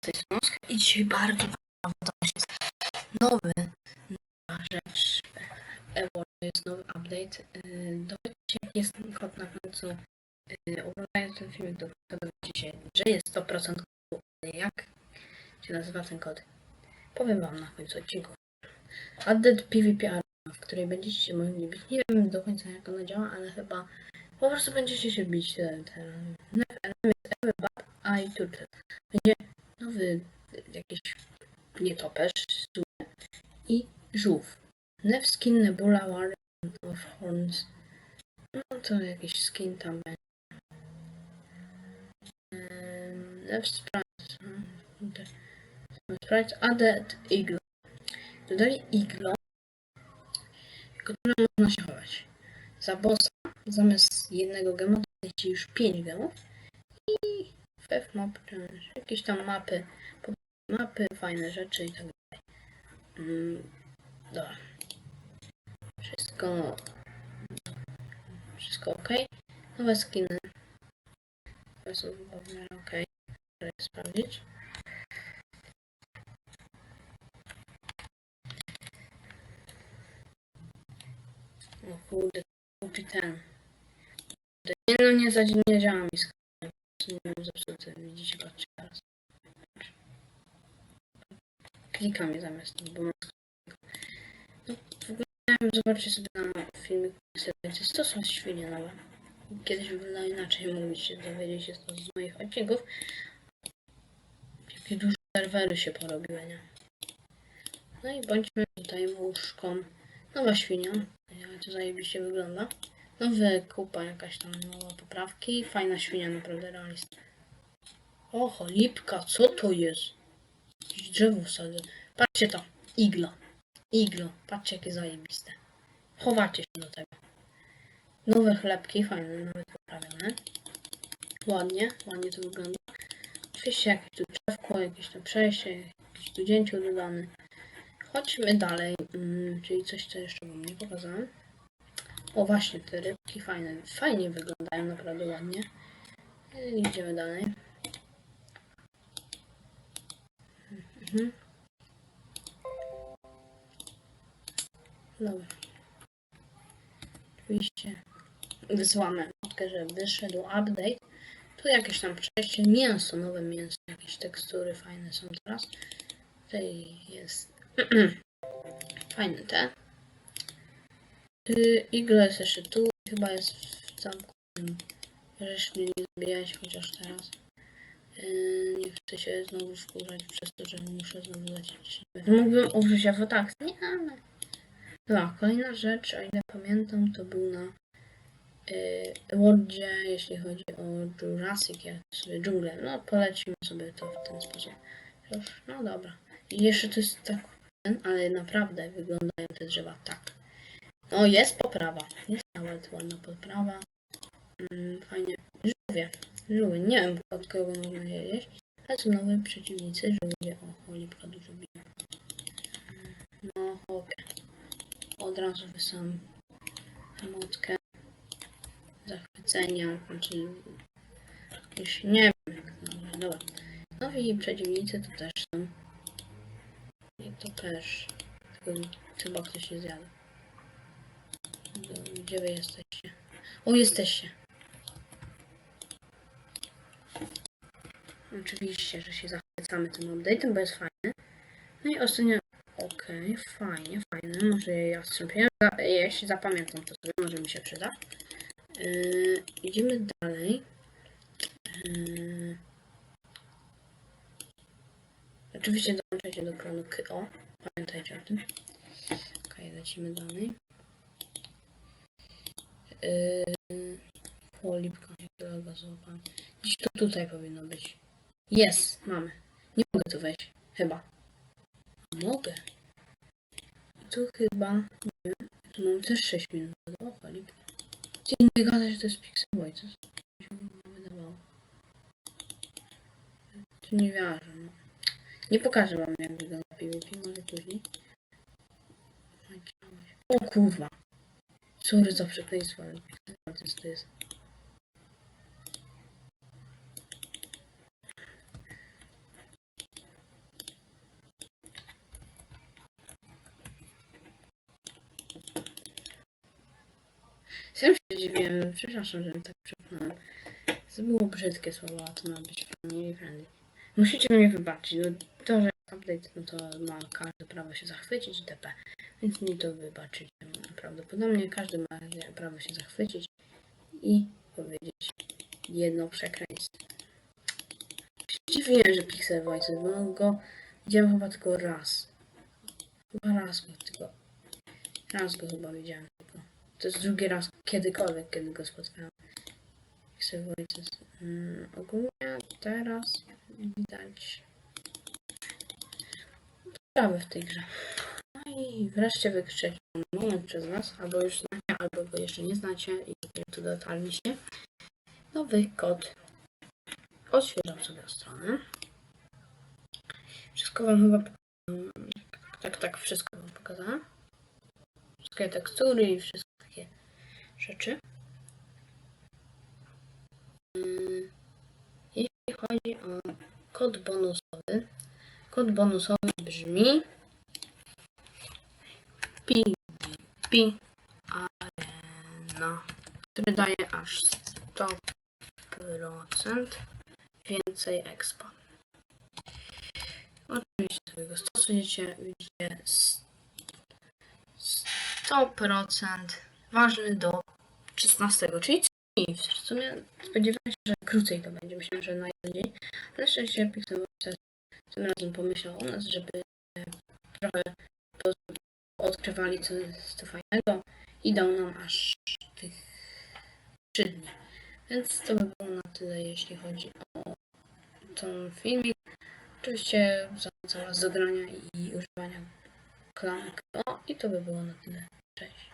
tej Snoska i dzisiaj bardzo jest nowy, nowa rzecz. To jest nowy update. Yy, Dowiecie jest ten kod na końcu. Yy, Oglądając ten filmik, dowiecie się, że jest 100% kodu. Jak się nazywa ten kod? Powiem wam na końcu odcinku. Update PvP w której będziecie mogli bić. Nie wiem do końca jak ona działa, ale chyba po prostu będziecie się bić. Te, te, jest Ever Bad Eye Turtle. Będzie nowy jakiś nietoperz i żółw. Nev skin Nebula Warrior of Horns. No to jakiś skin tam będzie. Ehm, Nev Sprites. hmm, te- Sprites Added Iglo. Dodali iglo, które można się chować. Za bossa zamiast jednego gema dodajcie już 5 gemów FF map, jakieś tam mapy, mapy, fajne rzeczy i tak dalej. Mm, dobra. Wszystko wszystko ok. Nowe skiny. To są chyba ok. Chcę sprawdzić. O kurde, kupi ten. No, nie, za, nie działa mi. Nie wiem, zepsuty. Widzicie, patrzcie teraz. Klikam je zamiast, bo mam. No, w ogóle zobaczcie sobie na filmik, jest to są świnie nowe. Kiedyś wyglądało inaczej, mogliście dowiedzieć się to z moich odcinków. Jakie duże serwery się porobiły, nie? No i bądźmy tutaj łóżką. Nowa świnia. Jak to zajebiście wygląda. Nowy kupa, jakaś tam nowa poprawki. Fajna świnia, naprawdę realista. O, cholipka, co to jest? Jakieś drzewo wsadzę. Patrzcie to. Iglo. Iglo. Patrzcie, jakie zajebiste. Chowacie się do tego. Nowe chlebki, fajne, nawet poprawione. Ładnie, ładnie to wygląda. Oczywiście jakieś tu drzewko, jakieś tam przejście, jakiś tu dzięcioł dodany. Chodźmy dalej, mm, czyli coś, co jeszcze wam nie pokazałem. O właśnie, te rybki fajne, fajnie wyglądają, naprawdę ładnie. I Idziemy dalej. Mhm. Dobra. Oczywiście wysłamy notkę, że wyszedł update. Tu jakieś tam przejście, mięso, nowe mięso, jakieś tekstury fajne są teraz. Tutaj jest fajny te. Y, Iglo jest jeszcze tu, chyba jest w zamku. Reszty nie zabijać, chociaż teraz. Yy, nie chcę się znowu wkurzać przez to, że muszę znowu lecieć. Mógłbym użyć awotax, nie ale... Dobra, kolejna rzecz, o ile pamiętam, to był na yy, jeśli chodzi o Jurassic, jak sobie dżunglę. No, polecimy sobie to w ten sposób. Już, no dobra. I jeszcze to jest tak, ale naprawdę wyglądają te drzewa tak. No, jest poprawa. Jest nawet ładna poprawa. Mm, fajnie. Żółwie. Żółwie. Nie wiem, od kogo można je jeść. Ale są nowe przeciwnicy. Żółwie. O, cholipka dużo biją. No, chłopie. Od razu wysłam emotkę zachwycenia, czyli już nie wiem, jak dobra. Nowi przeciwnicy to też są. I to też. Tylko chyba ktoś się zjada. Gdzie wy jesteście? O, jesteście. Oczywiście, że się zachwycamy tym update'em, bo jest fajny. No i ostatnio... Okej, fajnie, fajne. Może ja wstąpiłem. Za- Jeśli zapamiętam to sobie, może mi się przyda. Yy, idziemy dalej. Yy, oczywiście dołączajcie do klanu KO. Pamiętajcie o tym. Okej, lecimy dalej. Yy, o, lipka, złapałem. Gdzieś to tutaj powinno być. Jest, mamy. Nie mogę tu wejść. Chyba. Mogę. Tu chyba, nie tu mam też 6 minut. O, cholipka. Ty nie gada, że to jest Pixelboy, co się wydawało. Tu nie wierzę, no. Nie pokażę wam jak wygląda PvP, może później. O kurwa. Sorry za przekleństwo, ale to jest. Sam się dziwiłem, przepraszam, że tak przepchnąłem. To było brzydkie słowa, to ma być friendly i friendly. Musicie mnie wybaczyć, no to, że update, no to ma każde prawo się zachwycić i tp. Więc mi to wybaczycie. Prawdopodobnie każdy ma prawo się zachwycić i powiedzieć jedno przekleństwo. Dziwiłem, że Pixel Voices, bo go widziałem chyba tylko raz. Chyba raz go tylko. Raz go chyba widziałem tylko. To jest drugi raz kiedykolwiek, kiedy go spotkałem. Pixel Voices. Mm, ogólnie teraz widać sprawy w tej grze. No i wreszcie wykrzyczę przez Was, albo już znacie, albo go jeszcze nie znacie i tu dotarliście. Nowy kod. Odświeżam sobie stronę. Wszystko Wam chyba pokazałem. Tak, tak, wszystko Wam pokazałem. Wszystkie tekstury i wszystkie takie rzeczy. Mm, Jeśli chodzi o kod bonusowy, kod bonusowy brzmi Pi, Arena, który daje aż 100% więcej expa. Oczywiście sobie go stosujecie, widzicie s- 100% ważny do 16, czyli i w sumie spodziewałem się, że krócej to będzie. Myślałem, że na jeden dzień. Ale szczęście Pixel tym razem pomyślał o nas, żeby trochę odkrywali co jest to fajnego i dał nam aż tych 3 dni. Więc to by było na tyle, jeśli chodzi o ten filmik. Oczywiście zachęcam Was do grania i używania klamek. O, i to by było na tyle. Cześć.